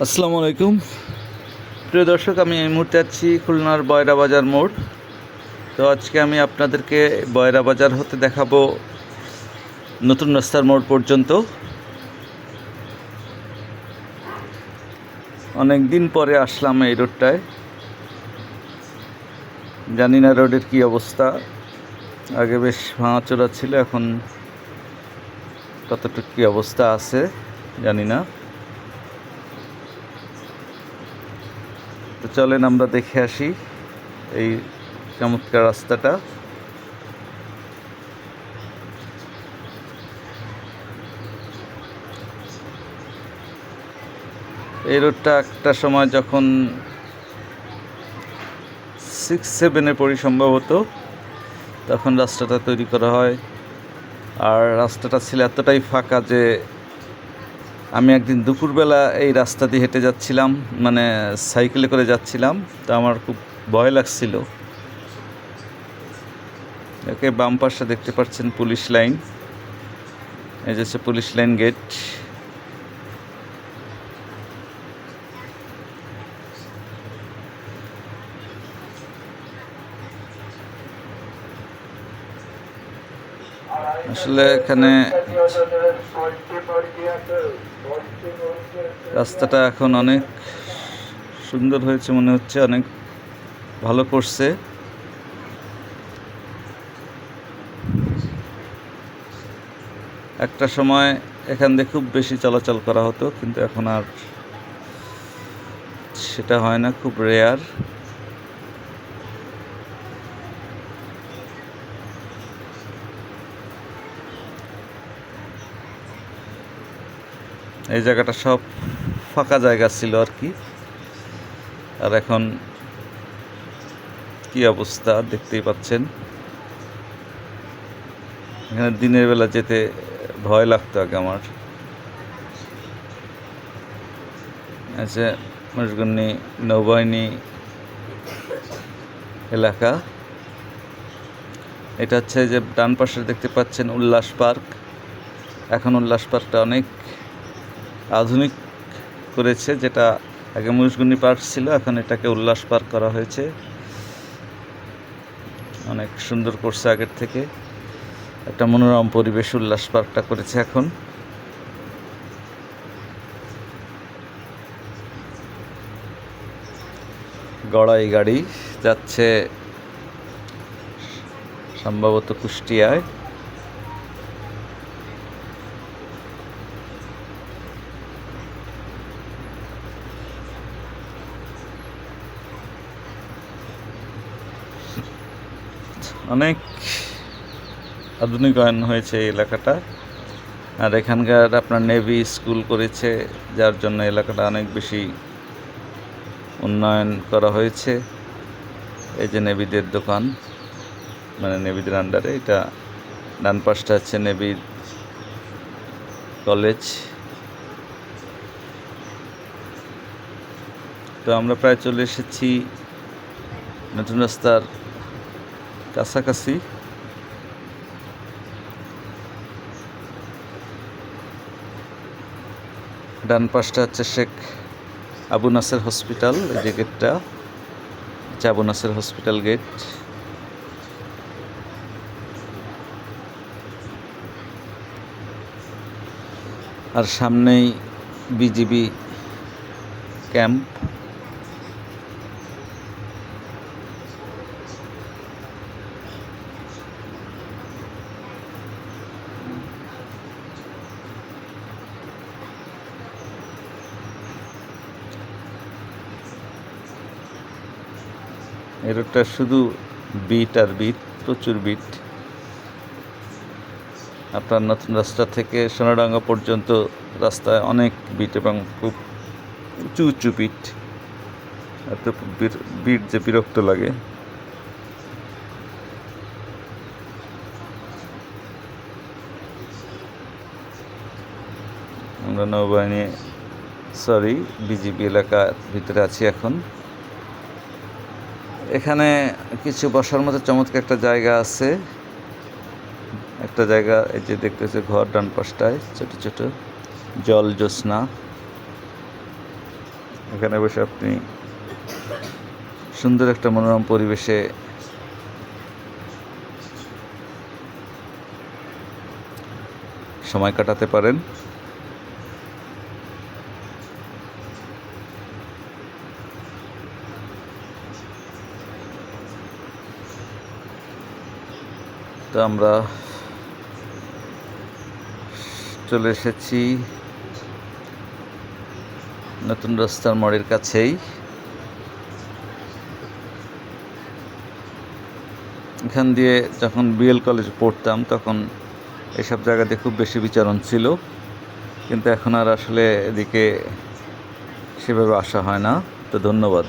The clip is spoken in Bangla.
আসসালামু আলাইকুম। প্রিয় দর্শক, আমি এই মুহূর্তে আছি খুলনার বয়রা বাজার মোড়। তো আজকে আমি আপনাদেরকে বয়রা বাজার হতে দেখাবো নতুন রাস্তার মোড় পর্যন্ত। অনেক দিন পরে আসলাম এই রোডটায়। জানি না রোডের কী অবস্থা। আগে বেশ ভাঙাচোরা ছিল, এখন কতটুকু কী অবস্থা আছে জানি না। তো চলেন আমরা দেখে আসি এই চমৎকার রাস্তাটা। এই রোডটা একটা সময় যখন সিক্স সেভেনে পড়ি সম্ভবত, তখন রাস্তাটা তৈরি করা হয়। আর রাস্তাটা ছিল এতটাই ফাঁকা যে আমি একদিন দুপুরবেলা এই রাস্তা দিয়ে হেঁটে যাচ্ছিলাম মানে সাইকেলে করে যাচ্ছিলাম, তো আমার খুব ভয় লাগছিল। একে বাম পাশে দেখতে পাচ্ছেন পুলিশ লাইন। এই যে পুলিশ লাইন গেট। আসলে এখানে রাস্তাটা এখন অনেক সুন্দর হয়েছে মনে হচ্ছে, অনেক ভালো করছে। একটা সময় এখান দিয়ে খুব বেশি চলাচল করা হতো, কিন্তু এখন আর সেটা হয় না, খুব রেয়ার এই জায়গাটা সব ফাঁকা জায়গা ছিল আর কি। আর এখন কি অবস্থা দেখতেই পাচ্ছেন। এখানে দিনের বেলা যেতে ভয় লাগতো আগে আমার। আছে মশগুন্নি নৌবাহিনী এলাকা। এটা হচ্ছে যে ডান পাশে দেখতে পাচ্ছেন উল্লাস পার্ক। এখন উল্লাস পার্কটা অনেক আধুনিক করেছে, যেটা আগে মহিষগুন্নি পার্ক ছিল, এখন এটাকে উল্লাস পার্ক করা হয়েছে। অনেক সুন্দর করছে আগের থেকে। একটা মনোরম পরিবেশ উল্লাস পার্কটা করেছে এখন। গড়াই গাড়ি যাচ্ছে সম্ভবত কুষ্টিয়ায়। অনেক আধুনিকায়ন হয়েছে এই এলাকাটা। আর এখানকার আপনার নেভি স্কুল করেছে, যার জন্য এলাকাটা অনেক বেশি উন্নয়ন করা হয়েছে। এই যে নেভিদের দোকান মানে নেভিদের আন্ডারে এটা ডান পাশটা হচ্ছে নেভির কলেজ তো আমরা প্রায় চলে এসেছি নতুন রাস্তার কাছাকাছি। ডান পাশটা হচ্ছে শেখ আবু নাসের হসপিটাল, এই যে গেটটা। হচ্ছে আবু নাসের হসপিটাল গেট। আর সামনেই বিজিবি ক্যাম্প। এই রোডটা শুধু বিট আর বিট প্রচুর বিট আপনার নতুন রাস্তা থেকে সোনাডাঙ্গা পর্যন্ত রাস্তায় অনেক বিট এবং খুব উঁচু উঁচু বিট এত বিট যে বিরক্ত লাগে। আমরা নৌবাহিনী সরি বিজিবি এলাকার ভিতরে আছি এখন। এখানে কিছু বসার মতো চমৎকার একটা জায়গা আছে। একটা জায়গা, এই যে দেখতেছে ঘর ডান পাশটায়, ছোট ছোট জল জ্যোৎস্না। এখানে বসে আপনি সুন্দর একটা মনোরম পরিবেশে সময় কাটাতে পারেন। তো আমরা চলে এসেছি নতুন রাস্তার মোড়ের কাছেই। এখান দিয়ে যখন বিএল কলেজ পড়তাম, তখন এসব জায়গাতে খুব বেশি বিচরণ ছিল। কিন্তু এখন আর আসলে এদিকে সেভাবে আসা হয় না। তো ধন্যবাদ।